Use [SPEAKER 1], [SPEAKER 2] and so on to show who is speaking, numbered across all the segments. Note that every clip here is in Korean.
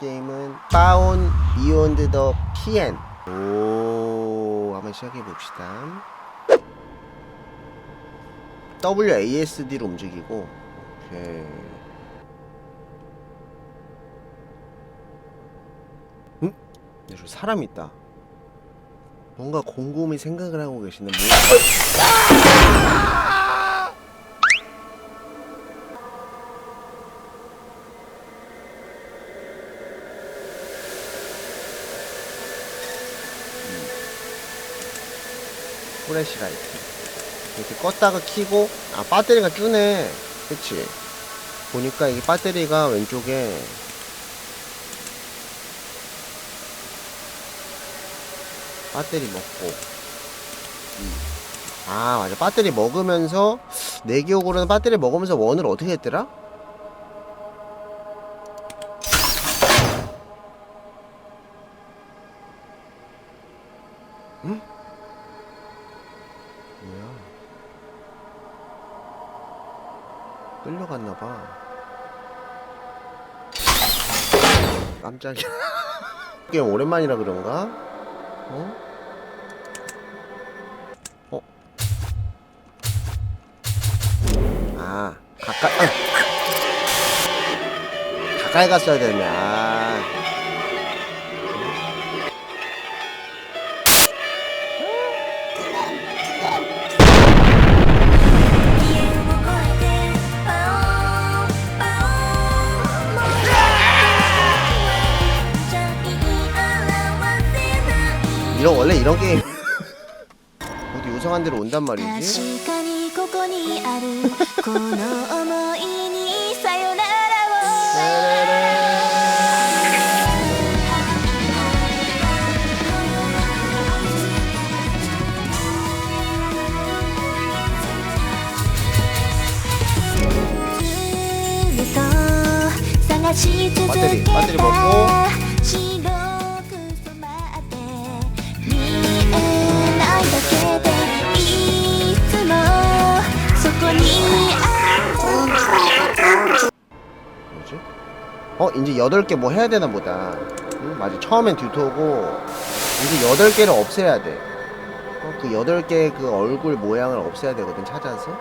[SPEAKER 1] 게임은 바온 비욘드 더 피엔 오 한번 시작해 봅시다. WASD로 움직이고 오케이. 응? 여기 사람 있다. 뭔가 곰곰이 생각을 하고 계시는 분 프레시라이트 이렇게 껐다가 키고 아 배터리가 뜨네 그치 보니까 이게 배터리가 왼쪽에 배터리 먹고 음. 아 맞아 배터리 먹으면서 내 기억으로는 배터리 먹으면서 원을 어떻게 했더라? 응? 뭐야? 끌려갔나봐. 깜짝이야. 게임 오랜만이라 그런가? 어? 어? 아, 가까이, 아. 가까이 갔어야 되네. 이런 원래 이런 게임 어디 요상한 데로 온단 말이지?
[SPEAKER 2] 確かにここにあるこの想いにさよならを ずっと探し続け
[SPEAKER 1] 배터리, 배터리
[SPEAKER 2] た
[SPEAKER 1] 먹고 어 이제 8개 뭐 해야 되나 보다. 응, 맞아. 처음엔 듀토고 이제 8개를 없애야 돼. 어, 그 8개 그 얼굴 모양을 없애야 되거든 찾아서.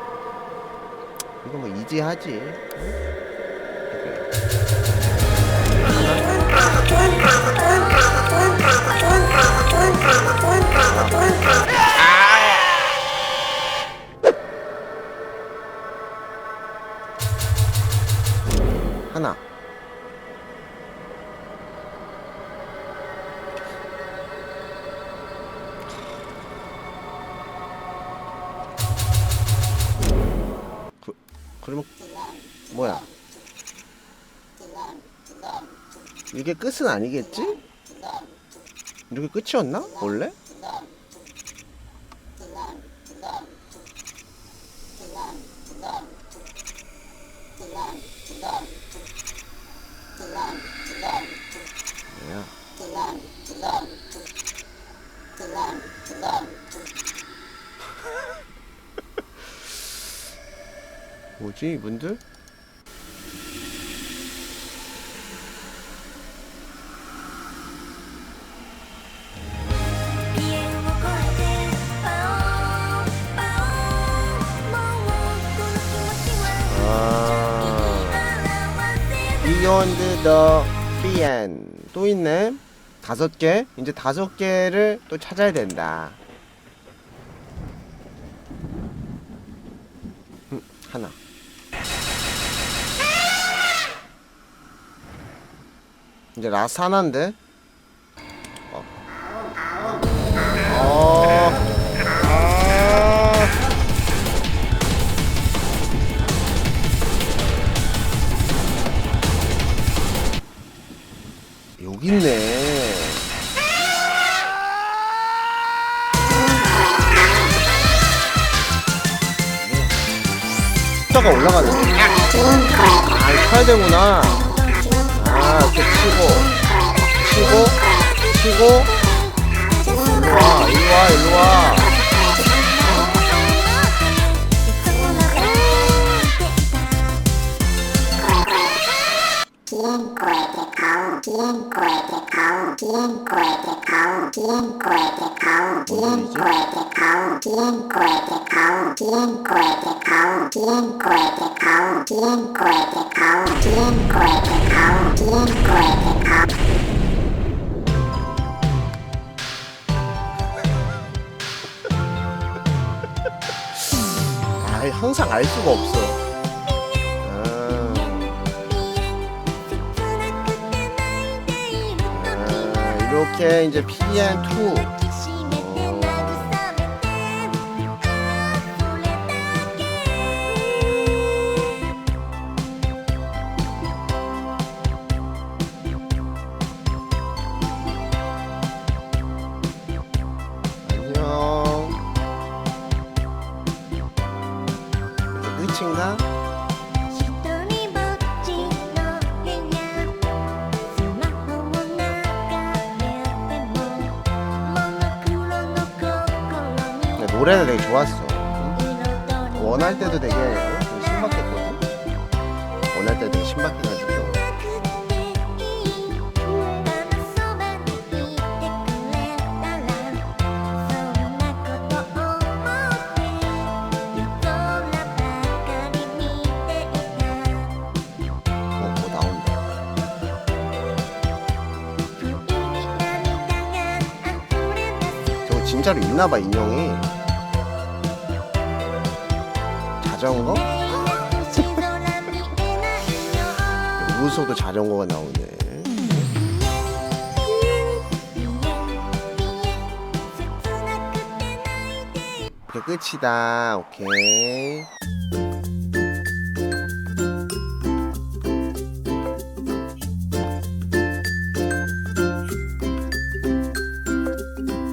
[SPEAKER 1] 이거 뭐 이지하지? 응? 그래. 그러면 뭐야 이게 끝은 아니겠지? 이렇게 끝이었나? 원래? 뭐야? 뭐지 이분들? 아. 비욘드 더 비엔 또 있네. 다섯 개. 이제 다섯 개를 또 찾아야 된다. 음, 하나 이제 라스 하나인데 어. 어. 아. 여기 있네. 숫자가 올라가네. 아, 이거 쳐야 되구나. 아, 이렇게 치고, 치고, 치고. 일로 와, 일로 와, 일로 와. 비행코에게 가오 비행코에게 가오 비행코에게 가오 비행코에게 가오 비행코에게 가오 비행코에게 가오 비행코에게 가오 비행코에게 가오 비행코에게 가오
[SPEAKER 2] 아 항상 알 수가 없어 이렇게 이제 PN2 노래는 되게 좋았어 응? 원할 때도 되게 어? 신박했거든 원할 때 되게 신박해가지고 어, 뭐 나온다 저거 진짜로 있나봐 인형이 자전거? 우소도 자전거가 나오네. 이게 끝이다. 오케이